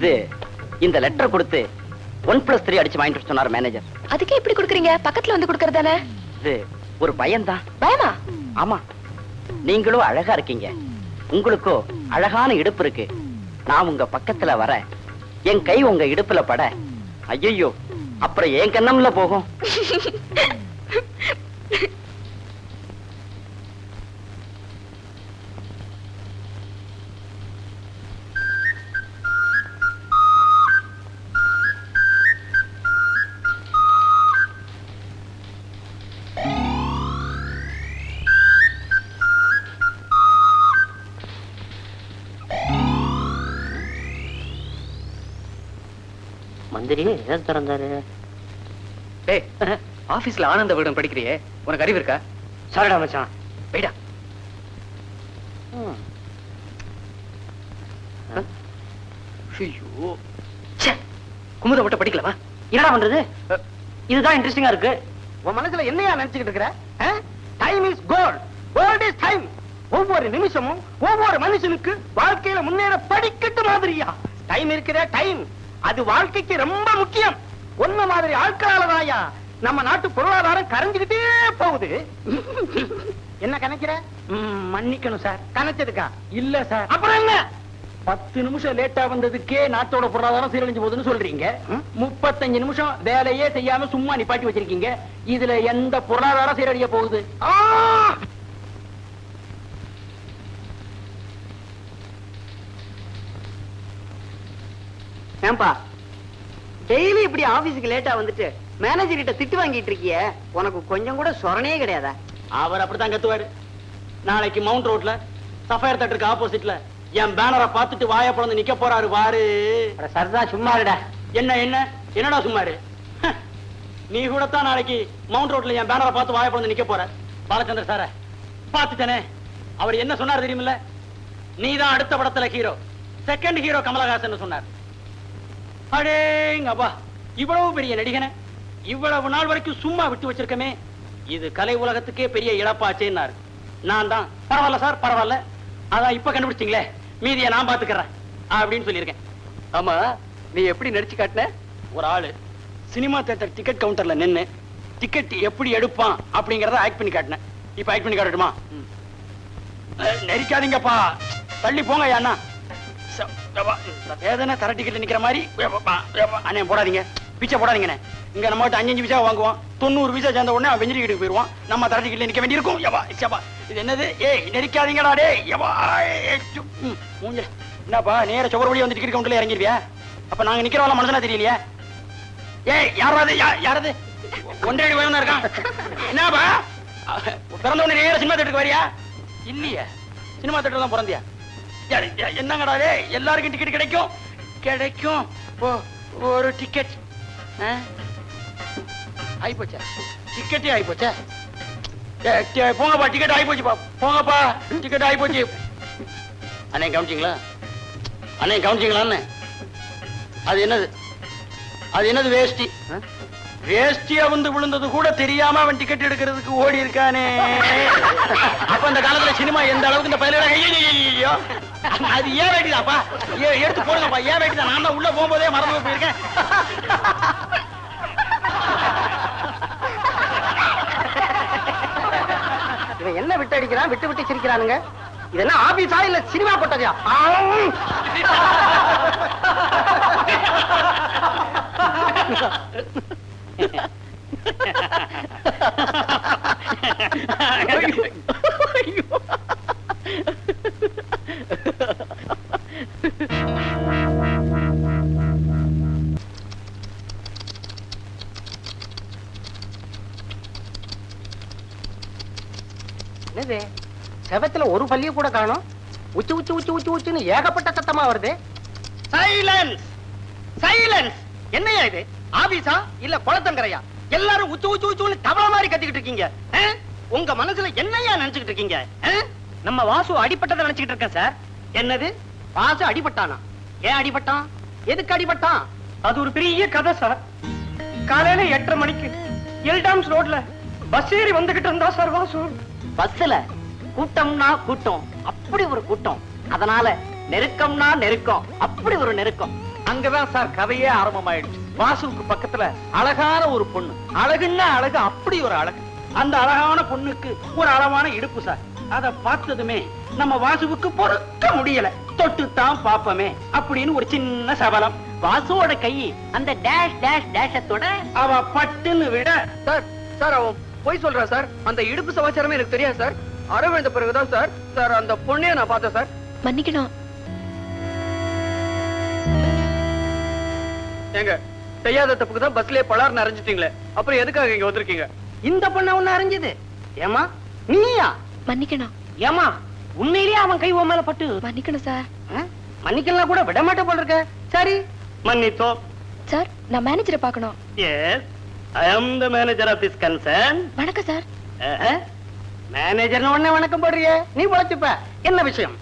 இது இந்த லெட்டர் கொடுத்து ஒன் பிளஸ் த்ரீ அடிச்சு வாங்கிட்டு சொன்னார் மேனேஜர் அதுக்கே இப்படி குடுக்குறீங்க? பக்கத்துல வந்து குடுக்கறதானே? இது ஒரு பயம்தான் பயமா? ஆமா. நீங்களும் அழகா இருக்கீங்க. உங்களுக்கோ அழகான இடுப்பு இருக்கு. நான் உங்க பக்கத்துல வர என் கை உங்க இடுப்புல பட. ஐயோ அப்புறம் என் கண்ணம்ல போகும். மந்திரி ஏன் திறந்தாரு? டேய் ஆபீஸ்ல ஆனந்த விகடன் படிக்கிறியே? உனக்கு அறிவு இருக்கா? சரிடா மச்சான். போயிடா. ஐயோ. குமுத மட்டும் படிக்கலாமா? என்னடா பண்றது? இதுதான் இன்ட்ரெஸ்டிங்கா இருக்கு. உன் மனசுல என்னையா நினைச்சுக்கிட்டு இருக்கிற? Time is gold gold is time ஒவ்வொரு நிமிஷமும் ஒவ்வொரு மனுஷனுக்கு வாழ்க்கையில முன்னேற படிக்கட்டு மாதிரியா? டைம் இருக்கிற டைம் அது வாழ்க்கைக்கு ரொம்ப முக்கியம். ஒன்ன மாதிரி ஆட்களாலதாயா நம்ம நாட்டு பொருளாதாரம் கரைஞ்சுக்கிட்டே போகுது. என்ன கணக்கிற? மன்னிக்கணும் சார். கணச்சதுக்கா இல்ல சார். அப்புறம் என்ன? பத்து நிமிஷம் லேட்டா வந்ததுக்கே நாட்டோட பொருளாதாரம் சீரழிஞ்சு போகுதுன்னு சொல்றீங்க? முப்பத்தஞ்சு நிமிஷம் வேலையே செய்யாம சும்மா நிப்பாட்டி வச்சிருக்கீங்க. இதுல எந்த பொருளாதாரம் சீரழிய போகுது? ஏன்பா? டெய்லி இப்படி ஆபீஸ்க்கு லேட்டா வந்துட்டு மேனேஜர் கிட்ட திட்டு வாங்கிட்டு இருக்கிய? உனக்கு கொஞ்சம் கூட சொரணே கிடையாதா? அவர் அப்படித்தான் கத்துவாரு. நாளைக்கு மவுண்ட் ரோட்ல சஃபயர் தட்டுக்கு ஆப்போசிட்ல என் பேனரை பார்த்துட்டு வாய பிளந்து நிக்க போறாரு பாரு. சரிதான் சும்மா இருடா. என்ன என்ன? என்னடா சும்மாரு நீ கூட தான் நாளைக்கு மவுண்ட் ரோட்ல என் பேனரை பார்த்து வாய பிளந்து நிக்க போற. பாலச்சந்திர சார பார்த்துட்டனே. அவர் என்ன சொன்னார் தெரியுமில்ல? நீ தான் அடுத்த படத்துல ஹீரோ செகண்ட் ஹீரோ கமலஹாசன் சொன்னார். அடேங்கப்பா இவ்வளவு பெரிய நடிகனை இவ்வளவு நாள் வரைக்கும் சும்மா விட்டு வச்சிருக்கமே. இது கலை உலகத்துக்கே பெரிய இழப்பாச்சேன்னாரு. நான் தான். பரவாயில்ல சார் பரவாயில்ல. அதான் இப்ப கண்டுபிடிச்சிங்களே. மீதியை நான் பாத்துக்கிறேன். அப்படின்னு சொல்லியிருக்கேன். ஆமா நீ எப்படி நடிச்சு காட்டின? ஒரு ஆளு சினிமா தியேட்டர் டிக்கெட் கவுண்டர்ல நின்னு டிக்கெட் எப்படி எடுப்பான் அப்படிங்கறத ஆக்ட் பண்ணி காட்டினேன் இப்ப ஆக்ட் பண்ணி காட்டட்டுமா? நெரிக்காதீங்கப்பா. தள்ளி போங்க அண்ணா வேதனை தர நிக்கிற மாதிரி. அண்ணே போடாதீங்க. பிச்சை போடாதீங்கண்ணே இங்க நம்ம கிட்ட அஞ்சு அஞ்சு விசா வாங்குவோம். தொண்ணூறு விசா சேர்ந்த உடனே அவன் வெஞ்சிரி வீட்டுக்கு போயிருவான் நம்ம தர நிக்க வேண்டியிருக்கும் எவா இது என்னது? ஏய் நெரிக்காதீங்கடா டே எவா மூஞ்ச என்னப்பா நேர சுவர் வழி வந்து டிக்கெட் கவுண்டர்ல இறங்கிருவியா? அப்ப நாங்க நிக்கிறவங்கள மனசுனா தெரியலையா? ஏய் யாராவது? யாராவது ஒன்றரை வயது இருக்கான். என்னப்பா? பிறந்த உடனே நேர சினிமா தேட்டருக்கு வரியா? இல்லையே. சினிமா தேட்டர் தான் பிறந்தியா? என்னங்கடா டே எல்லாருக்கும் டிக்கெட் கிடைக்கும்? கிடைக்கும். ஒரு டிக்கெட் ஆயிப்போச்சா? டிக்கெட்டே ஆயிப்போச்சா? போங்கப்பா டிக்கெட் ஆயிப்போச்சுப்பா போங்கப்பா டிக்கெட் ஆயிப்போச்சு. அண்ணே கவனிச்சிங்களா? அண்ணே கவனிச்சிங்களா அது என்னது? அது என்னது வேஷ்டி? வேஷ்டியா வந்து விழுந்தது கூட தெரியாம அவன் டிக்கெட் எடுக்கிறதுக்கு ஓடி இருக்கானே அப்ப அந்த காலத்துல சினிமா எந்த அளவுக்கு இந்த பயில ஐயோ அது ஏன் வேட்டிதாப்பா ஏ- எடுத்து போடுங்கப்பா. ஏன் வேட்டிதான் நான் தான் உள்ள போகும்போதே மறந்து போயிருக்கேன். இவன் என்ன விட்டு அடிக்கிறான்? விட்டு விட்டு சிரிக்கிறானுங்க. இதெல்லாம் ஆபீஸா இல்ல சினிமா ஆம். என்னது பள்ளிய கூட காணும். உச்சு உச்சு உச்சு உச்சு உச்சுன்னு ஏகப்பட்ட சத்தமா வருது. சைலன்ஸ்! சைலன்ஸ்! என்னையா இது? ஆபீஸா? இல்ல குளத்தங்கரையா? எல்லாரும் உச்சு உச்சு உச்சுன்னு தவள மாதிரி கத்திக்கிட்டு இருக்கீங்க? உங்க மனசுல என்னையா நினைச்சுக்கிட்டு இருக்கீங்க? நம்ம வாசு அடிபட்டதை நினைச்சுக்கிட்டு இருக்கேன் சார். என்னது? வாசு அடிபட்டானா? ஏன் அடிபட்டான்? எதுக்கு அடிபட்டான்? அது ஒரு பெரிய கதை சார். காலையில எட்டரை மணிக்கு எல்டாம்ஸ் ரோட்ல பஸ் ஏறி வந்துகிட்டு இருந்தா சார் வாசு. பஸ்ல கூட்டம்னா கூட்டம். அப்படி ஒரு கூட்டம். அதனால நெருக்கம்னா நெருக்கம். அப்படி ஒரு நெருக்கம். அங்கதான் சார் கதையே ஆரம்பமாயிடுச்சு. வாசுவுக்கு பக்கத்துல அழகான ஒரு பொண்ணு. அழகுன்னா அழகு அப்படி ஒரு அழகு. அந்த அழகான பொண்ணுக்கு ஒரு அளவான இடுப்பு சார். அத பார்த்ததுமே நம்ம வாசுவுக்கு பொறுக்க முடியல. தொட்டு தான் பாப்பமே அப்படின்னு ஒரு சின்ன சபலம். வாசுவோட கை அந்த டேஷ் டேஷ் டேஷத்தோட அவ பட்டுன்னு விட சார் சார் அவன் போய் சொல்றான் சார். அந்த இடுப்பு சமாச்சாரமே எனக்கு தெரியாது சார். அரவிழ்ந்த பிறகுதான் சார் சார் அந்த பொண்ணைய நான் பார்த்தேன் சார் மன்னிக்கணும். ஏங்க செய்யாத தப்புக்கு தான் பஸ்லயே பலார் நிறைஞ்சிட்டீங்களே அப்புறம் எதுக்காக இங்க வந்திருக்கீங்க? இந்த பொண்ண ஒண்ணு அறிஞ்சது ஏமா நீயா? மன்னிக்கணும். ஏமா உண்மையிலேயே அவன் கை உன் மேல பட்டு. மன்னிக்கணும் சார்? மன்னிக்கலாம் கூட விட மாட்டே போல இருக்க. சரி மன்னித்தோம் சார் நான் மேனேஜரை பார்க்கணும். Yes I am the manager of this concern வணக்கம் சார் மேனேஜர் உடனே வணக்கம் போடுறிய. நீ உழைச்சுப்ப. என்ன விஷயம்?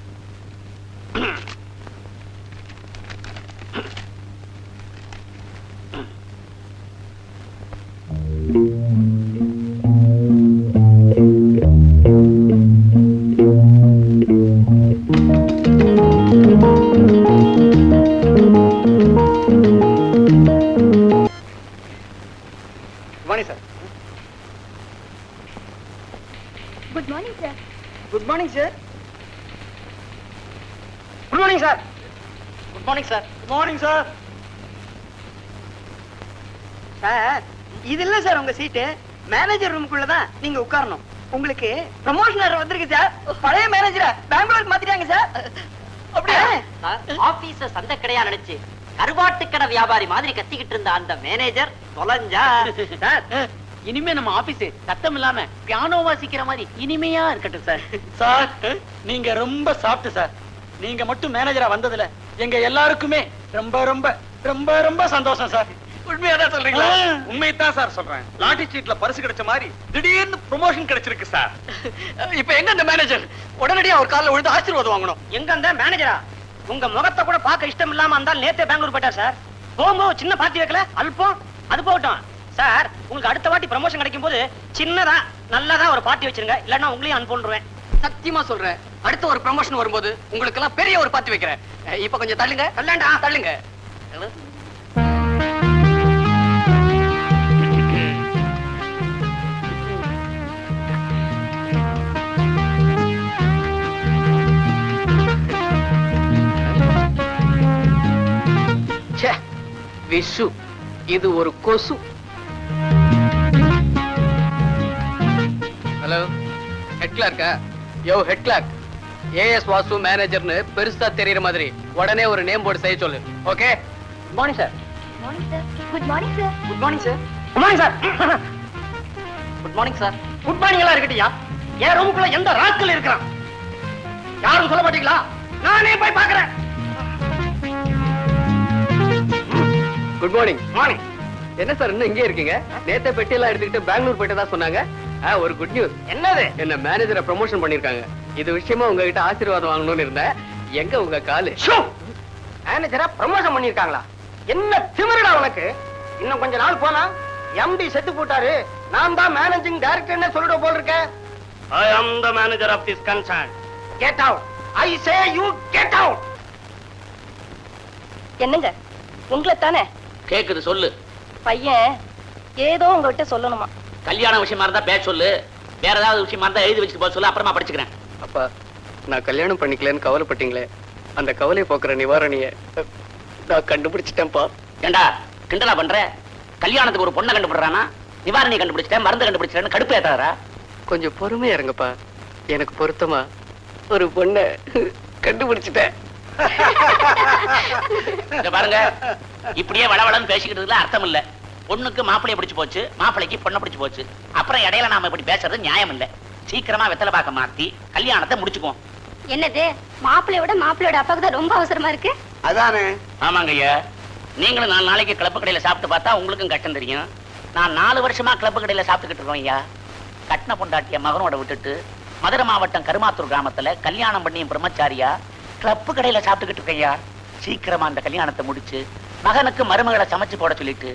சீட்டு மேனேஜர் ரூமுக்குள்ள தான் நீங்க உட்காரணும். உங்களுக்கு ப்ரமோஷன் வந்திருக்கு சார் பழைய மேனேஜரை பெங்களூருக்கு மாத்திட்டாங்க சார் அப்படியே? ஆபீஸ சந்தை கடையா நினைச்சு கருவாட்டு கடை வியாபாரி மாதிரி கத்திக்கிட்டு இருந்த அந்த மேனேஜர் தொலைஞ்சா? சார் இனிமே நம்ம ஆபீஸ் சத்தம் இல்லாம பியானோ வாசிக்கிற மாதிரி இனிமையா இருக்கட்டும் சார். சார் நீங்க ரொம்ப சாப்பிட்டு சார். நீங்க மட்டும் மேனேஜரா வந்ததுல எங்க எல்லாருக்குமே ரொம்ப ரொம்ப ரொம்ப ரொம்ப சந்தோஷம் சார். உண்மையாதான் சொல்றீங்களா? ஆ. உண்மையத்தான் சார் சொல்றேன். லாட்டரி சீட்ல பரிசு கிடைச்ச மாதிரி திடீர்னு ப்ரொமோஷன் கிடைச்சிருக்கு சார். இப்ப எங்க அந்த மேனேஜர் உடனடியா ஒரு கால்ல விழுந்து ஆசீர்வாதம் வாங்கணும். எங்க அந்த மேனேஜரா உங்க முகத்தை கூட பார்க்க இஷ்டம் இல்லாம இருந்தால் நேத்தே பெங்களூர் போயிட்டார் சார். போகும்போது சின்ன பார்ட்டி வைக்கல? அல்பம். அது போகட்டும். சார் உங்களுக்கு அடுத்த வாட்டி ப்ரமோஷன் கிடைக்கும் போது சின்னதா நல்லதா ஒரு பார்ட்டி வச்சிருங்க. இல்லன்னா உங்களையும் அனுப்பிடுவேன் சத்தியமா சொல்றேன். அடுத்த ஒரு ப்ரமோஷன் வரும்போது உங்களுக்கு எல்லாம் பெரிய ஒரு பார்ட்டி வைக்கிறேன். இப்ப கொஞ்சம் தள்ளுங்க. தள்ளாண்டா? தள்ளுங்க. விஷு. இது ஒரு கொசு. ஹலோ ஹெட் கிளார்க்கா யோ ஹெட் கிளார்க் ஏஎஸ் வாசு மேனேஜர்னு பெருசா தெரியற மாதிரி உடனே ஒரு நேம் போர்டு செய்ய சொல்லு. Okay good morning sir good morning sir good morning sir good morning sir good morning sir good morning எல்லாம் இருக்கட்டியா? என் ரூமுக்குள்ள எந்த ராஸ்கல் இருக்கிறான்? யாரும் சொல்ல மாட்டீங்களா? நானே போய் பாக்குறேன் குட் மார்னிங் மார்னிங் என்ன சார் இன்னும் இங்கே இருக்கீங்க? நேத்த பெட்டியெல்லாம் எடுத்துக்கிட்டு பெங்களூர் போயிட்டு தான் சொன்னாங்க. ஒரு குட் நியூஸ் என்னது? என்ன மேனேஜரை ப்ரமோஷன் பண்ணிருக்காங்க இது விஷயமா உங்ககிட்ட ஆசீர்வாதம் வாங்கணும்னு இருந்தேன். எங்க உங்க காலு? மேனேஜரா ப்ரமோஷன் பண்ணிருக்காங்களா என்ன திமிருடா உனக்கு? இன்னும் கொஞ்ச நாள் போனா எம்டி செத்து போட்டாரு. நான் தான் மேனேஜிங் டைரக்டர்னு சொல்லிட போல் இருக்கேன் I am the manager of this concern get out I say you get out என்னங்க? உங்களை தானே கேக்குது சொல்லு. பையன் ஏதோ உங்ககிட்ட சொல்லணுமா? கல்யாண விஷயமா இருந்தா பேச சொல்லு. வேற ஏதாவது விஷயமா இருந்தா எழுதி வச்சுட்டு போக சொல்லு அப்புறமா படிச்சுக்கிறேன். அப்பா நான் கல்யாணம் பண்ணிக்கலன்னு கவலைப்பட்டீங்களே. அந்த கவலை போக்குற நிவாரணிய நான் கண்டுபிடிச்சிட்டேன்ப்பா. ஏண்டா கிண்டலா பண்ற? கல்யாணத்துக்கு ஒரு பொண்ணை கண்டுபிடுறானா? நிவாரணி கண்டுபிடிச்சிட்டேன் மருந்து கண்டுபிடிச்சிட்டேன்னு கடுப்பு ஏத்தாதரா கொஞ்சம் பொறுமையா இருங்கப்பா. எனக்கு பொருத்தமா ஒரு பொண்ணை கண்டுபிடிச்சிட்டேன். இங்க பாருங்க. இப்படியே வளவளன்னு பேசிக்கிட்டதுல அர்த்தம் இல்ல. பொண்ணுக்கு மாப்பிளைய பிடிச்சு போச்சு மாப்பிளைக்கு பொண்ணை பிடிச்சு போச்சு. அப்புறம் இடையில நாம இப்படி பேசுறது நியாயம் இல்ல. சீக்கிரமா வெத்தலை பாக்க மாத்தி கல்யாணத்தை முடிச்சுக்குவோம். என்னது? மாப்பிள்ளையோட மாப்பிள்ளையோட அப்பாவுக்கு தான் ரொம்ப அவசரமா இருக்கு? அதானே? ஆமாங்க ஐயா. நீங்களும் நாலு நாளைக்கு கிளப்பு கடையில சாப்பிட்டு பார்த்தா உங்களுக்கும் கஷ்டம் தெரியும். நான் நாலு வருஷமா கிளப்பு கடையில சாப்பிட்டுக்கிட்டு இருக்கோம் ஐயா. கட்டின பொண்டாட்டிய மகனோட விட்டுட்டு மதுரை மாவட்டம் கருமாத்தூர் கிராமத்துல கல்யாணம் பண்ணியும் பிரம்மச்சாரியா கிளப்பு கடையில சாப்பிட்டுக்கிட்டு இருக்கேன் ஐயா. சீக்கிரமா அந்த கல்யாணத்தை முடிச்சு மகனுக்கு மருமகளை சமைச்சு போட சொல்லிட்டு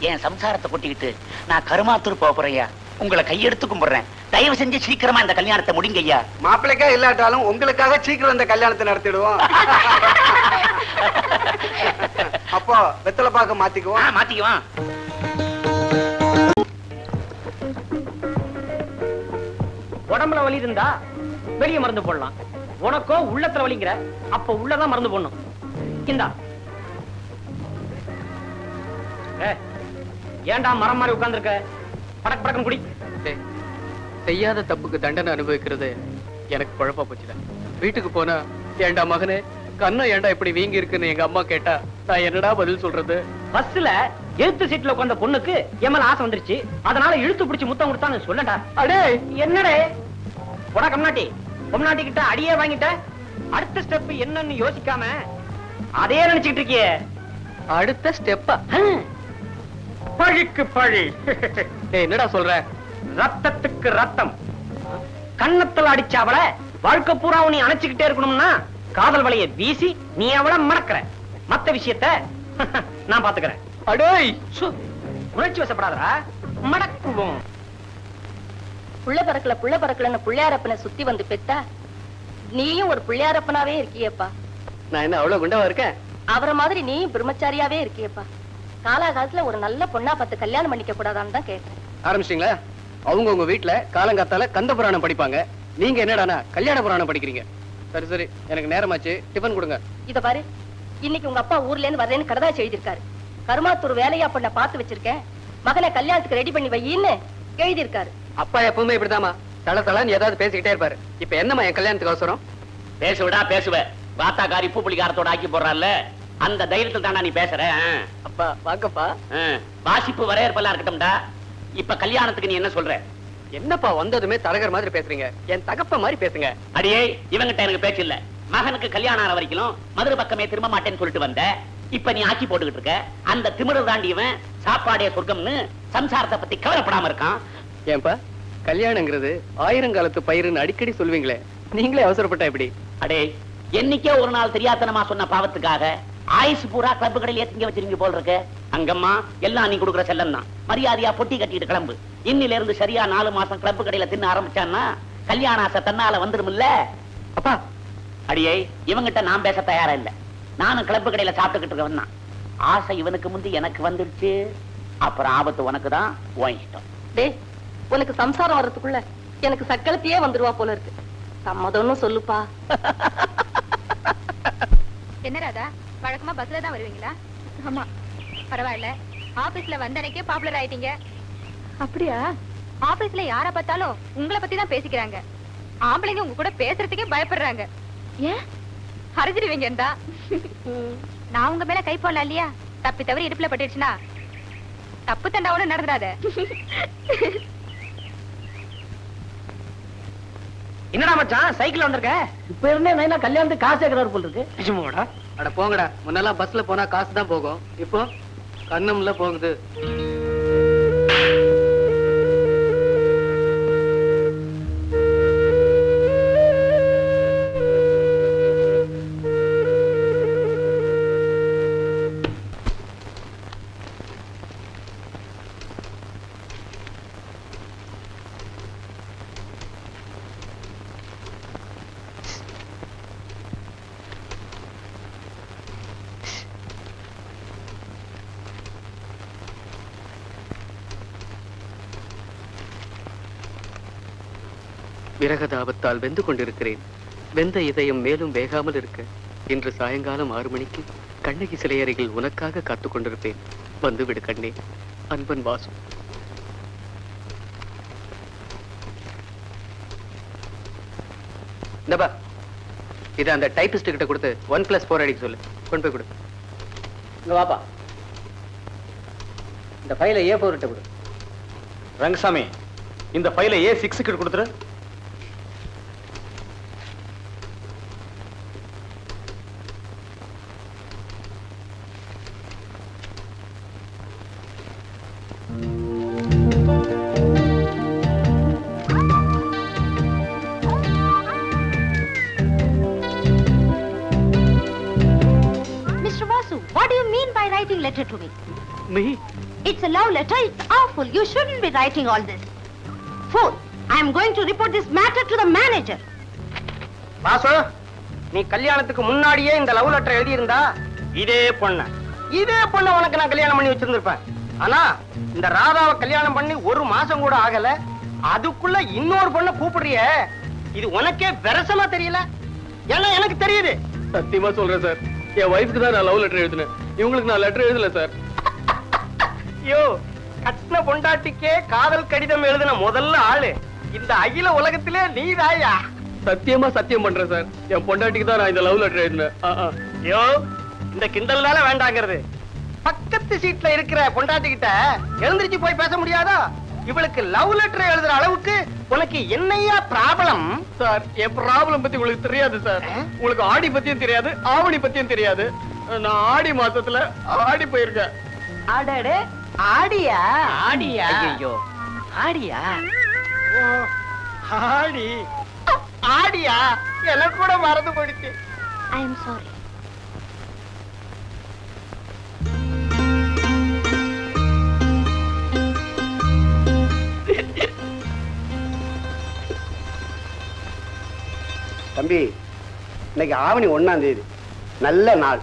என் சம்சாரத்தை கொட்டிக்கிட்டு நான் கருமாத்தூர் போக போறேன் ஐயா. உங்களை கையெடுத்து கும்பிடுறேன். தயவு செஞ்சு சீக்கிரமா இந்த கல்யாணத்தை முடிங்க ஐயா. மாப்பிள்ளைக்கா இல்லாட்டாலும் உங்களுக்காக சீக்கிரம் இந்த கல்யாணத்தை நடத்திடுவோம். அப்போ வெத்தலை பாக்க ஆ, மாத்திக்குவோம். மாத்திக்குவான் உடம்புல வலி இருந்தா வெளிய மருந்து போடலாம். உனக்கோ உள்ளத்துல வலிங்கிற அப்ப உள்ளதான் மருந்து போடணும். இந்தா ஏ, ஏன்டா மரம் மாதிரி உட்கார்ந்திருக்க? படக்கு படக்கம் குடி. செய்யாத தப்புக்கு தண்டனை அனுபவிக்கிறது எனக்கு குழப்பா போச்சுடா. வீட்டுக்கு போனா ஏண்டா மகனே கண்ணம் ஏண்டா இப்படி வீங்கி இருக்குன்னு எங்க அம்மா கேட்டா நான் என்னடா பதில் சொல்றது? பஸ்ல எழுத்து சீட்ல உட்கார்ந்த பொண்ணுக்கு என் மேல ஆசை வந்துருச்சு. அதனால இழுத்து பிடிச்சு முத்தம் கொடுத்தான்னு சொல்லடா. அடே! என்னடே? போடா கம்நாட்டி. பொம்நாட்டி கிட்ட அடியே வாங்கிட்ட. அடுத்த ஸ்டெப் என்னன்னு யோசிக்காம அதே நினைச்சுக்கிட்டு இருக்கியே? அடுத்த ஸ்டெப்பா. பழிக்கு பழி. என்னடா சொல்ற? ரத்தத்துக்கு ரத்தம். கன்னத்துல அடிச்ச அவளை வாழ்க்கை பூரா நீ அணைச்சுக்கிட்டே இருக்கணும்னா காதல் வலைய வீசி நீ அவளை மடக்கிற மத்த விஷயத்த நான் பாத்துக்கிறேன். அடேய்! சு, உணர்ச்சி வசப்படாதடா. மடக்குவோம். புள்ள பறக்கல புள்ள பறக்கலன்னு புள்ளையாரப்பனை சுத்தி வந்து பெத்தா நீயும் ஒரு புள்ளையாரப்பனாவே இருக்கியேப்பா. நான் என்ன அவ்வளவு குண்டவா இருக்கேன்? அவரை மாதிரி நீயும் பிரம்மச்சாரியாவே இருக்கியேப்பா. காலாகாலத்துல ஒரு நல்ல பொண்ணா பார்த்து கல்யாணம் பண்ணிக்க கூடாதான்னு தான் கேட்கிறேன் ஆரம்பிச்சிட்டீங்களா? அவங்க உங்க வீட்டுல காலங்காத்தால கந்த புராணம் படிப்பாங்க. நீங்க என்னடானா கல்யாண புராணம் படிக்கிறீங்க? சரி சரி. எனக்கு நேரமாச்சு. டிபன் கொடுங்க. இத பாரு. இன்னைக்கு உங்க அப்பா ஊர்ல இருந்து வரேன்னு கடதாச்சு எழுதியிருக்காரு. கருமாத்தூர் வேலையா பொண்ண பார்த்து வச்சிருக்கேன். மகனை கல்யாணத்துக்கு ரெடி பண்ணி வையின்னு எழுதியிருக்காரு. அப்பா எப்பவுமே இப்படிதாம்மா. தல தலன்னு ஏதாவது பேசிக்கிட்டே இருப்பாரு. இப்ப என்னம்மா என் கல்யாணத்துக்கு அவசரம்? பேசுவடா பேசுவ. வாத்தாக்காரி உப்பு புளிக்காரத்தோட ஆக்கி போடுறான்ல அந்த தைரியத்தில் தாண்டா நீ பேசுற. அப்பா வாங்கப்பா. வாசிப்பு வரையறுப்பெல்லாம் இருக்கட்டும்டா. இப்ப கல்யாணத்துக்கு நீ என்ன சொல்ற? என்னப்பா வந்ததுமே தரகர் மாதிரி பேசுறீங்க. என் தகப்ப மாதிரி பேசுங்க. அடியே இவங்கிட்ட எனக்கு பேச்சு இல்ல. மகனுக்கு கல்யாணம் ஆன வரைக்கும் மதுரை பக்கமே திரும்ப மாட்டேன்னு சொல்லிட்டு வந்த. இப்ப நீ ஆக்கி போட்டுக்கிட்டு இருக்க. அந்த திமிரு தாண்டி இவன் சாப்பாடே சொர்க்கம்னு சம்சாரத்தை பத்தி கவலைப்படாம இருக்கான். ஏன்பா கல்யாணங்கிறது ஆயிரங்காலத்து பயிருன்னு அடிக்கடி சொல்வீங்களே. நீங்களே அவசரப்பட்டா எப்படி? அடே என்னைக்கே ஒரு நாள் தெரியாத்தனமா சொன்ன பாவத்துக்காக ஆயுசு பூரா கிளப்பு கடையில ஏத்திங்க வச்சிருங்க போல் இருக்கு. அங்கம்மா எல்லாம் நீ கொடுக்குற செல்லம் தான் மரியாதையா பொட்டி கட்டிட்டு கிளம்பு. இன்னில இருந்து சரியா நாலு மாசம் கிளப் கடையில தின்னு ஆரம்பிச்சான்னா கல்யாண ஆசை தன்னால வந்துருமில்ல அப்பா. அடியே இவங்கிட்ட நான் பேச தயாரா இல்ல. நானும் கிளப்பு கடையில சாப்பிட்டுக்கிட்டு இருக்கவன் தான். ஆசை இவனுக்கு முந்தி எனக்கு வந்துடுச்சு அப்புறம் ஆபத்து உனக்கு தான் உன் இஷ்டம். டேய் உனக்கு சம்சாரம் வர்றதுக்குள்ள எனக்கு சக்களத்தையே வந்துருவா போல இருக்கு. சம்மதம்னு சொல்லுப்பா. என்ன ராதா வழக்கமா பஸ்ல தான் வருவீங்களா? ஆமா. பரவாயில்ல. ஆபீஸ்ல வந்த அன்னைக்கே பாப்புலர் ஆயிட்டீங்க. அப்படியா? ஆபீஸ்ல யார பார்த்தாலும் உங்களை பத்தி தான் பேசிக்கிறாங்க. ஆம்பளைங்க உங்க கூட பேசுறதுக்கே பயப்படுறாங்க. ஏன்? ஹரிஞ்சிருவீங்கடா நான் உங்க மேல கை போடல இல்லையா? தப்பி தவறி இடுப்புல பட்டுடுச்சுன்னா. தப்பு தண்டா ஒண்ணு நடந்துடாத. என்னடா மச்சான் சைக்கிள் வந்திருக்க? இப்ப இருந்தே நைனா கல்யாணத்துக்கு காசு கேட்கிறாரு போல் இருக்கு. நிஜமாடா அட போங்கடா முன்னெல்லாம் பஸ்ல போனா காசு தான் போகும். இப்போ கண்ணம்ல போகுது. விரகதாபத்தால் வெந்து கொண்டிருக்கிறேன். வெந்த இதயம் மேலும் வேகாமல் இருக்க. இன்று சாயங்காலம் ஆறு மணிக்கு கண்ணகி சிலை அருகில் உனக்காக காத்துக் கொண்டிருப்பேன். வந்துவிடு கண்ணே. அன்பன் வாசு. இந்தப்பா இதை அந்த டைபிஸ்ட் கிட்ட கொடுத்து ஒன் பிளஸ் ஃபோர் அடிக்க சொல்லு. கொண்டு போய் கொடு. இங்க வாப்பா. இந்த ஃபைலை ஏ போர் கொடு. ரங்கசாமி இந்த ஃபைலை ஏ சிக்ஸ் கிட்ட கொடுத்துரு awful. You shouldn't be writing all this. Fool, I am going to report this matter to the manager. Vasu நீ கல்யாணத்துக்கு முன்னாடியே இந்த லவ் லெட்டர் எழுதி இருந்தா இதே பொண்ண. இதே பொண்ணை உனக்கு நான் கல்யாணம் பண்ணி வச்சிருந்திருப்பேன். ஆனா இந்த ராதாவை கல்யாணம் பண்ணி ஒரு மாசம் கூட ஆகல. அதுக்குள்ள இன்னொரு பொண்ணை கூப்பிடுறிய. இது உனக்கே விரசமா தெரியல? ஏன்னா எனக்கு தெரியுது. சத்தியமா சொல்றேன் சார் என் ஒய்ஃப்க்கு தான் நான் லவ் லெட்டர் எழுதினேன். இவங்களுக்கு நான் லெட்டர் எழுதல சார் ஐயோ கட்டின பொண்டாட்டிக்கே காதல் கடிதம் எழுதின முதல்ல ஆளு. இந்த அகில உலகத்திலே நீதாயா? சத்தியமா சத்தியம் பண்றேன் சார். என் பொண்டாட்டிக்கு தான் நான் இந்த லவ் லெட்டர் எழுதினேன். ஐயோ இந்த கிண்டல்னால வேண்டாங்கிறது. பக்கத்து சீட்ல இருக்கிற பொண்டாட்டி கிட்ட எழுந்திருச்சு போய் பேச முடியாதா? இவளுக்கு லவ் லெட்டர் எழுதுற அளவுக்கு உனக்கு என்னையா ப்ராப்ளம்? சார் என் ப்ராப்ளம் பத்தி உங்களுக்கு தெரியாது சார். உங்களுக்கு ஆடி பத்தியும் தெரியாது ஆவணி பத்தியும் தெரியாது. நான் ஆடி மாசத்துல ஆடி போயிருக்கேன். அடடே ஆடியா? ஆடியா? ஐயோ ஆடியா? ஓ, ஆடி. ஆடியா? எனக்கு கூட மறந்து போயிடுச்சு. ஐ எம் சாரி தம்பி இன்னைக்கு ஆவணி ஒண்ணாம் தேதி. நல்ல நாள்.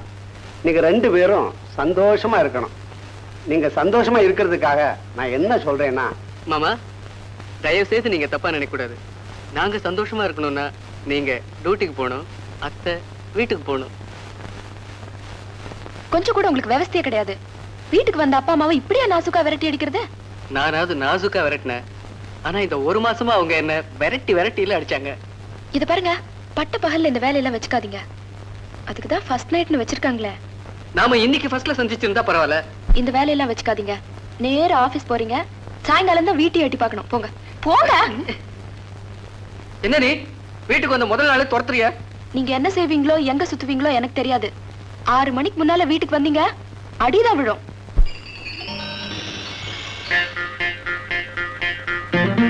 நீங்க ரெண்டு பேரும் சந்தோஷமா இருக்கணும். நீங்க சந்தோஷமா இருக்கிறதுக்காக நான் என்ன சொல்றேன்னா மாமா தயவு செய்து நீங்க தப்பா நினைக்க கூடாது நாங்க சந்தோஷமா இருக்கணும்னா நீங்க டியூட்டிக்கு போகணும் அத்தை வீட்டுக்கு போகணும். கொஞ்சம் கூட உங்களுக்கு விவசாய கிடையாது. வீட்டுக்கு வந்த அப்பா அம்மாவை இப்படியா நாசுக்கா விரட்டி அடிக்கிறது? நானாவது நாசுக்கா விரட்டினேன். ஆனா இந்த ஒரு மாசமா அவங்க என்ன விரட்டி விரட்டியில அடிச்சாங்க. இது பாருங்க பட்ட பகல்ல இந்த வேலையெல்லாம் வச்சுக்காதீங்க. அதுக்கு தான் ஃபர்ஸ்ட் நைட்னு வச்சிருக்காங்களே. நாம இன்னைக்கு ஃபர்ஸ்ட்ல சந்திச்சிருந்தா பரவாயில்ல. இந்த வேலையெல்லாம் வச்சுக்காதீங்க. நேரா ஆபீஸ் போறீங்க. சாயங்காலம் தான் வீட்டையும் எட்டி பார்க்கணும். போங்க. போங்க. என்ன நீ வீட்டுக்கு வந்த முதல் நாளே துரத்துறிய. நீங்க என்ன செய்வீங்களோ எங்க சுத்துவீங்களோ எனக்கு தெரியாது. ஆறு மணிக்கு முன்னால வீட்டுக்கு வந்தீங்க அடிதான் விழும்.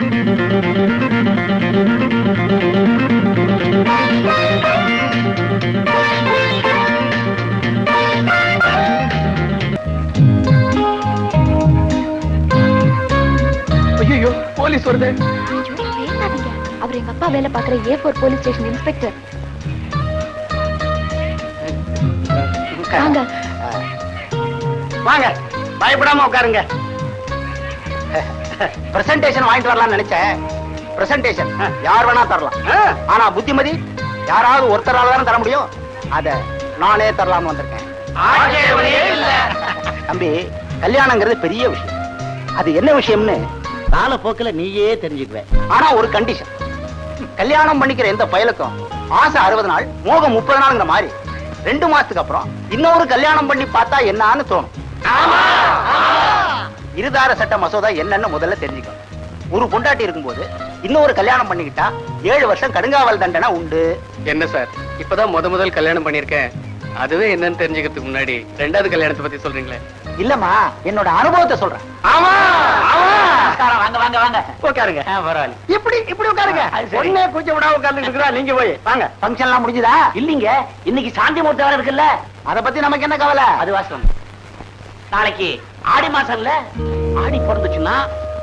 ஐயோ போலீஸ் வருது. அவர் எங்க அப்பா வேலை பாக்குற A four police station inspector வாங்க. வாங்க. பயப்படாம உட்காருங்க. பிரசன்டேஷன் வாங்கிட்டு வரலாம்னு நினைச்சேன். பிரசன்டேஷன் யார் வேணா தரலாம். ஆனா புத்திமதி யாராவது ஒருத்தரால தானே தர முடியும்? அத நானே தரலாம்னு வந்திருக்கேன். தம்பி கல்யாணங்கிறது பெரிய விஷயம். அது என்ன விஷயம்னு காலப்போக்குல நீயே தெரிஞ்சுக்குவ. ஆனா ஒரு கண்டிஷன் கல்யாணம் பண்ணிக்கிற எந்த பயலுக்கும் ஆசை அறுபது நாள் மோகம் முப்பது நாளுங்கிற மாதிரி. ரெண்டு மாசத்துக்கு அப்புறம் இன்னொரு கல்யாணம் பண்ணி பார்த்தா என்னன்னு தோணும். இருதார சட்ட மசோதா என்னன்னு முதல்ல தெரிஞ்சுக்கணும். ஒரு பொண்டாட்டி இருக்கும்போது இன்னொரு கல்யாணம் பண்ணிக்கிட்டா ஏழு வருஷம் கடுங்காவல் தண்டனை உண்டு. என்ன சார்? இப்பதான் முத முதல் கல்யாணம் பண்ணிருக்கேன் அதுவே என்னன்னு தெரிஞ்சுக்கிறதுக்கு முன்னாடி ரெண்டாவது கல்யாணத்தை பத்தி சொல்றீங்களே. இல்லம்மா என்னோட அனுபவத்தை சொல்றேன். ஆமா வாங்க வாங்க வாங்க. உட்காருங்க. பரவாயில்ல. இப்படி இப்படி உட்காருங்க. ஒன்னே கூச்ச விடாம உட்கார்ந்துட்டு இருக்கிறா நீங்க போய் வாங்க. ஃபங்க்ஷன் எல்லாம் முடிஞ்சதா? இல்லீங்க. இன்னைக்கு சாந்தி முகூர்த்தம் வேற இருக்குல்ல. அத பத்தி நமக்கு என்ன கவலை? அது வாசம் நாளைக்கு ஆடி மாசம்ல ஆடி பிறந்துச்சுன்னா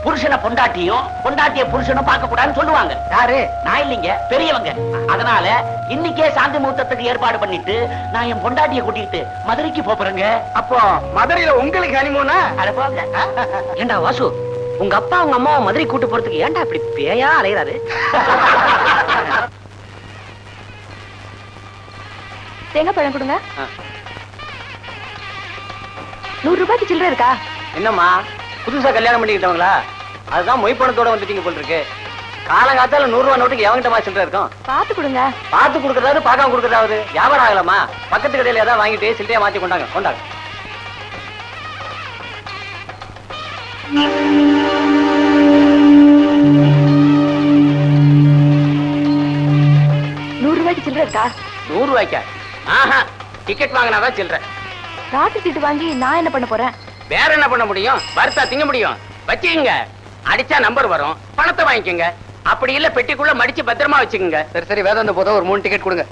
புருஷனை பொண்டாட்டியும் பொண்டாட்டிய புருஷனும் பார்க்க கூடாதுன்னு சொல்லுவாங்க. யாரு? நான் இல்லைங்க. பெரியவங்க. அதனால இன்னைக்கே சாந்தி முகூர்த்தத்துக்கு ஏற்பாடு பண்ணிட்டு நான் என் பொண்டாட்டிய கூட்டிட்டு மதுரைக்கு போறேங்க அப்போ மதுரையில உங்களுக்கு ஹனிமூனா அட போங்க. ஏண்டா வாசு உங்க அப்பா உங்க அம்மாவை மதுரை கூட்டு போறதுக்கு ஏன்டா இப்படி பேயா அலையறாரு? தேங்காய் பழம் கொடுங்க. நூறு ரூபாய்க்கு சில்லறை இருக்கா? என்னம்மா? புதுசா கல்யாணம் பண்ணிக்கிட்டவங்களா? அதுதான் மொய் பணத்தோட வந்துட்டீங்க போல் இருக்கு காலங்காத்தால நூறு ரூபா நோட்டுக்கு எவங்கிட்ட சில்லறை இருக்கும்? பார்த்து கொடுங்க. பார்த்து கொடுக்கறதாவது பார்க்காம கொடுக்கறதாவது. வியாபாரம் ஆகலாமா? பக்கத்து கடையில ஏதாவது வாங்கிட்டு சில்லறையா மாத்தி கொண்டாங்க. கொண்டாங்க. நூறு ரூபாய்க்கு சில்லறை இருக்கா? நூறு ரூபாய்க்கா ஆஹா டிக்கெட் வாங்கினாதான் சில்லறை. ராட்டு சீட்டு வாங்கி நான் என்ன பண்ண போறேன்? வேற என்ன பண்ண முடியும்? வறுத்தா திங்க முடியும். வச்சுக்கங்க. அடிச்சா நம்பர் வரும். பணத்தை வாங்கிக்கோங்க. அப்படி இல்ல பெட்டிக்குள்ள மடிச்சு பத்திரமா வச்சுக்கோங்க. சரி சரி வேதாந்த போதும் ஒரு மூணு டிக்கெட் கொடுங்க.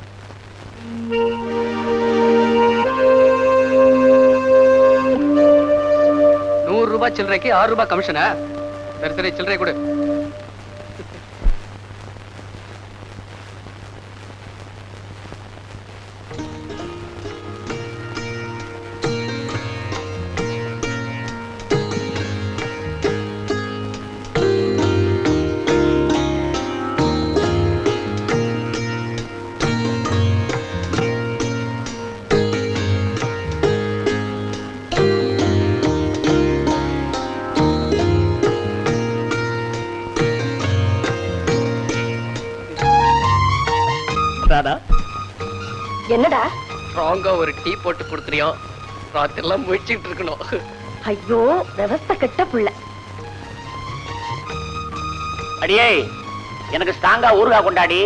நூறு ரூபாய் சில்லறைக்கு ஆறு ரூபாய் கமிஷனா சரி சரி சில்லறை கொடு. ஸ்ட்ராங்கா ஒரு டீ போட்டு கொடுத்துறியோ? ராத்திரி எல்லாம் முழிச்சுட்டு இருக்கணும். ஐயோ விவஸ்த கெட்ட புள்ள. அடியே எனக்கு ஸ்ட்ராங்கா ஊறுகாய் கொண்டாடி.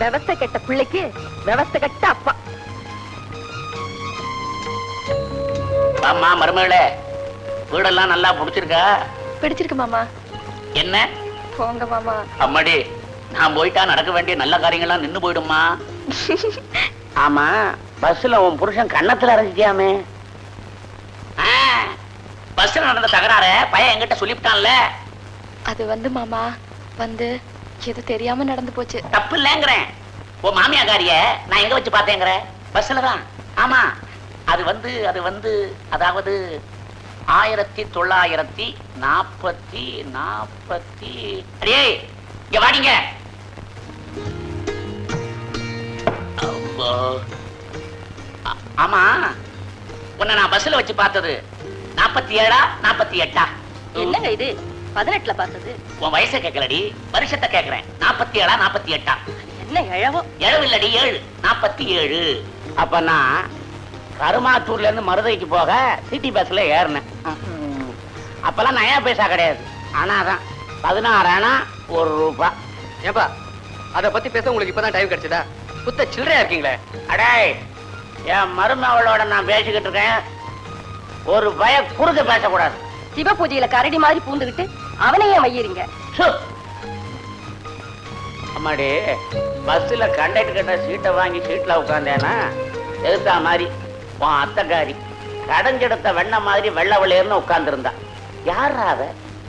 விவஸ்த கெட்ட பிள்ளைக்கு விவஸ்த கெட்ட அப்பா. அம்மா மருமகளே வீடெல்லாம் நல்லா புடிச்சிருக்கா? பிடிச்சிருக்கு மாமா. என்ன? போங்க மாமா. அம்மாடி நான் போயிட்டா நடக்க வேண்டிய நல்ல காரியங்கள்லாம் நின்னு போயிடுமா ஆமா பஸ்ல உன் புருஷன் கன்னத்துல அரைஞ்சிட்டியாமே பஸ்ல நடந்த தகராற பையன் என்கிட்ட சொல்லிவிட்டான்ல? அது வந்து மாமா வந்து எது தெரியாம நடந்து போச்சு. தப்பு இல்லைங்கிறேன் உன் மாமியாக்காரிய நான் எங்க வச்சு பார்த்தேங்கிற? பஸ்ல தான். ஆமா அது வந்து அது வந்து அதாவது ஆயிரத்தி தொள்ளாயிரத்தி நாற்பத்தி நாற்பத்தி அடே இங்க வாடிங்க. அப்பா. ஆமா. உன்னை நான் பஸ்ல வச்சு பார்த்தது நாற்பத்தி ஏழா நாற்பத்தி எட்டா என்னங்க இது? பதினெட்டுல பார்த்தது. உன் வயசை கேட்கலடி. வருஷத்தை கேட்கிறேன். நாற்பத்தி ஏழா நாற்பத்தி எட்டா என்ன எழவோ ஏழு இல்லடி ஏழு. நாற்பத்தி ஏழு அப்ப நான் கருமாத்தூர்ல இருந்து மருதைக்கு போக சிட்டி பஸ்ல ஏறினேன். அப்பெல்லாம் நயா பைசா கிடையாது. ஆனாதான் பதினாறு ஆனா ஒரு ரூபாய் ஏப்பா அத பத்தி பேச உங்களுக்கு இப்பதான் டைம் கிடைச்சதா? புத்த சில்லறையா இருக்கீங்களே. அடே என் மருமகளோட நான் பேசிக்கிட்டு இருக்கேன். ஒரு பய குறுக்க பேசக்கூடாது. சிவ பூஜையில கரடி மாதிரி பூந்துகிட்டு அவனையே மையறீங்க. அம்மாடி பஸ்ல கண்டக்டர் கிட்ட சீட்டை வாங்கி சீட்ல உட்காந்தேனா எதிர்த்தா மாதிரி உன் அத்தைக்காரி கடைஞ்செடுத்த வெண்ணெய் மாதிரி வெள்ளை வெள்ளையர்னு உட்கார்ந்திருந்தா. யாரா அவ?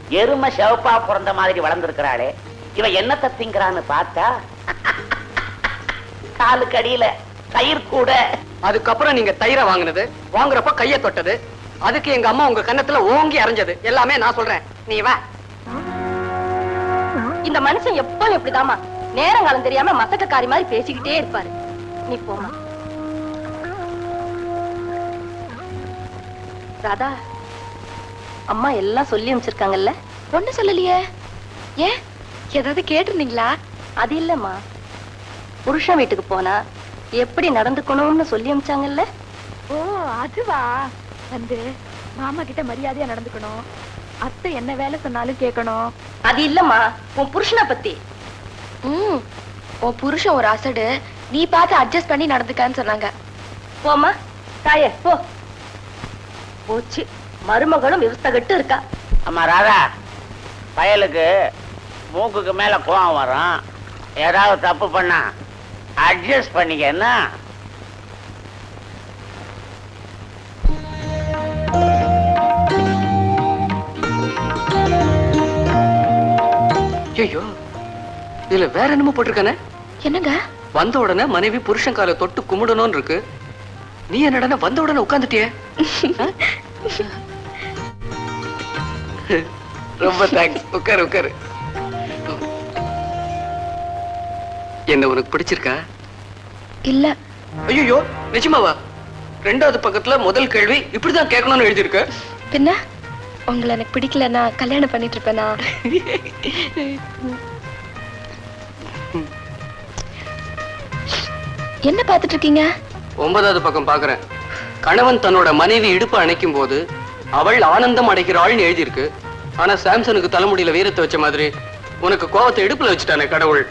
எருமை சிவப்பா பிறந்த மாதிரி வளர்ந்திருக்கிறாளே. இவ என்ன தத்திங்கிறான்னு பார்த்தா காலுக்கு அடியில தயிர் கூட. அதுக்கப்புறம் நீங்க தயிரை வாங்குனது வாங்குறப்ப கைய தொட்டது அதுக்கு எங்க அம்மா உங்க கன்னத்துல ஓங்கி அரைஞ்சது. எல்லாமே நான் சொல்றேன். நீ வா. இந்த மனுஷன் எப்பவும் இப்படிதாம்மா. நேரங்காலம் தெரியாம மசக்கக்காரி மாதிரி பேசிக்கிட்டே இருப்பாரு. நீ போமா ராதா அம்மா எல்லாம் சொல்லி அனுப்பிச்சிருக்காங்கல்ல? ஒண்ணு சொல்லலையே. ஏன்? ஏதாவது கேட்டிருந்தீங்களா? அது இல்லம்மா. புருஷன் வீட்டுக்கு போனா எப்படி நடந்துக்கணும்னு சொல்லி அனுப்பிச்சாங்கல்ல ஓ அதுவா? வந்து மாமா கிட்ட மரியாதையா நடந்துக்கணும். அத்தை என்ன வேலை சொன்னாலும் கேட்கணும். அது இல்லம்மா உன் புருஷனை பத்தி. ம் உன் புருஷன் ஒரு அசடு. நீ பார்த்து அட்ஜஸ்ட் பண்ணி நடந்துக்கான்னு சொன்னாங்க. போம்மா தாயே போ. போச்சு. மருமகளும் விவஸ்தகட்டு இருக்கா. அம்மா ராதா பயலுக்கு மூக்குக்கு மேல கோவம் வரும். ஏதாவது தப்பு பண்ணா அட்ஜஸ்ட் பண்ணிக்க என்ன ஐயோ இதுல வேற என்னமோ போட்டிருக்கானே? என்னங்க? வந்த உடனே மனைவி புருஷன் காலை தொட்டு கும்பிடணும்னு இருக்கு. நீ என்னடா வந்த உடனே உட்காந்துட்டியே ரொம்ப தேங்க்ஸ் உட்காரு உட்காரு. என்ன உனக்கு பிடிச்சிருக்கா? இல்ல. ஐயோ நிஜமாவா? ரெண்டாவது பக்கத்துல முதல் கேள்வி இப்படிதான் கேட்கணும்னு எழுதியிருக்க. பின்ன? உங்களை எனக்கு பிடிக்கலன்னா கல்யாணம் பண்ணிட்டு இருப்பேனா என்ன பார்த்துட்டு இருக்கீங்க ஒன்பதாவது பக்கம் பாக்குறேன் கணவன் தன்னோட மனைவி இடுப்பு அணைக்கும் போது அவள் ஆனந்தம் அடைகிறாள்னு எழுதியிருக்கு. ஆனா சாம்சனுக்கு தலைமுடியில வீரத்தை வச்ச மாதிரி உனக்கு கோவத்தை இடுப்புல வச்சுட்டானே கடவுள்.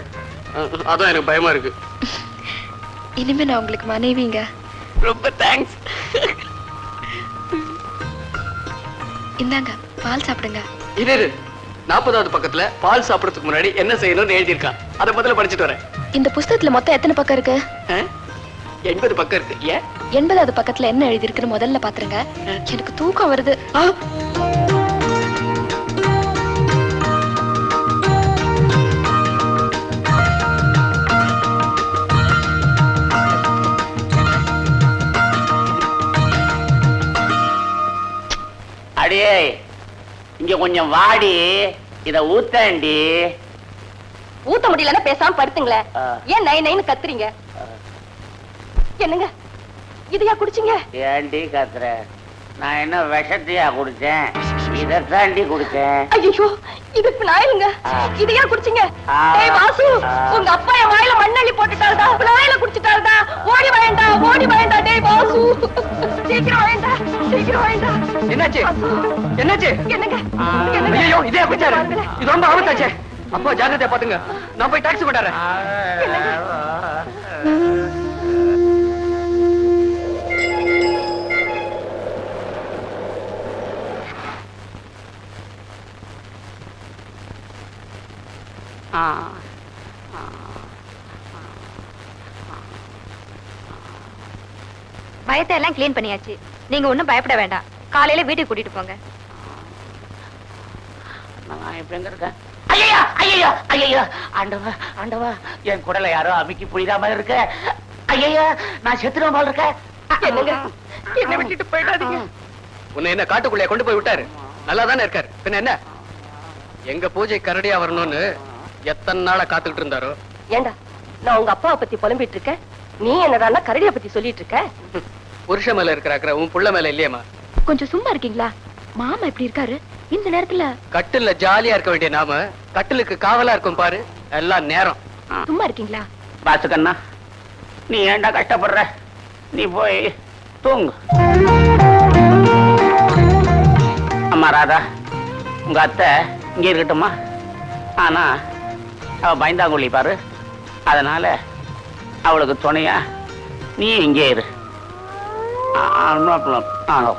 அதான் எனக்கு பயமா இருக்கு. இனிமே நான் உங்களுக்கு மனைவிங்க. ரொம்ப தேங்க்ஸ் இந்தாங்க பால் சாப்பிடுங்க. இது இரு. நாற்பதாவது பக்கத்துல பால் சாப்பிடறதுக்கு முன்னாடி என்ன செய்யணும்னு எழுதியிருக்கான் அதை முதல்ல படிச்சுட்டு வரேன். இந்த புஸ்தகத்துல மொத்தம் எத்தனை பக்கம் இருக்கு? எண்பது பக்கம் இருக்கு. ஏன்? எண்பதாவது பக்கத்துல என்ன எழுதியிருக்குன்னு முதல்ல பாத்துருங்க. எனக்கு தூக்கம் வருது. இங்க கொஞ்சம் வாடி. இத ஊத்தேண்டி ஊத்த முடியலன்னா பேசாம படுத்துங்களேன். ஏன் நை நைன்னு கத்துறீங்க? என்னங்க? இதையா குடிச்சீங்க? ஏண்டி கத்துற? நான் என்ன விஷத்தையா குடிச்சேன்? இதத்தாண்டி குடிச்சேன் ஐயோ இதுக்கு நாயலுங்க இது ஏன் குடிச்சீங்க? ஏய் வாசு உங்க அப்பா என் வாயில மண்ணள்ளி போட்டுட்டாருடா. நாயில குடிச்சிட்டாருடா. ஓடி வாயண்டா ஓடி வாயண்டா டேய் வாசு. சீக்கிரம் வாயண்டா சீக்கிரம் வாயண்டா. என்னாச்சு? என்னாச்சு? என்னங்க? ஐயோ இதே குடிச்சாரு இது ரொம்ப ஆபத்தாச்சே. அப்பா ஜாக்கிரதையா பாத்துங்க நான் போய் டாக்ஸி போட்டாரேன் ஆ பயத்தை எல்லாம் கிளீன் பண்ணியாச்சு நீங்க ஒண்ணும் பயப்பட வேண்டாம் காலையில வீட்டுக்கு கூட்டிட்டு போங்க நான் இப்ப இருக்கேன் ஐயா ஐயா ஐயா ஆண்டவா ஆண்டவா என் குடலை யாரோ அமுக்கி மாதிரி இருக்க ஐயா நான் செத்துருவேன் போல இருக்கேன் என்னங்க என்ன விட்டுட்டு போயிடாதீங்க உன்னை என்ன காட்டுக்குள்ளே கொண்டு போய் விட்டாரு நல்லா தானே இருக்காரு பின்ன என்ன எங்க பூஜை கரடியா வரணும்னு எத்தனை நாளா காத்துக்கிட்டு இருந்தாரோ? ஏண்டா நான் உங்க அப்பாவை பத்தி புலம்பிட்டு இருக்கேன் நீ என்னடான்னா கரடியை பத்தி சொல்லிட்டு இருக்க புருஷ மேல இருக்கிற உன் புள்ள மேல இல்லையேம்மா? கொஞ்சம் சும்மா இருக்கீங்களா? மாமா இப்படி இருக்காரு? இந்த நேரத்துல கட்டில்ல ஜாலியா இருக்க வேண்டிய நாம கட்டிலுக்கு காவலா இருக்கும் பாரு எல்லாம் நேரம். சும்மா இருக்கீங்களா? பாத்துக்கண்ணா நீ ஏன்டா கஷ்டப்படுற? நீ போய் தூங்கு. அம்மா ராதா உங்க அத்தை இங்க இருக்கட்டுமா ஆனா அவ பயந்தாங்குழி பாரு. அதனால அவளுக்கு துணையா நீ இங்கே இரு. ஆ, ஆ,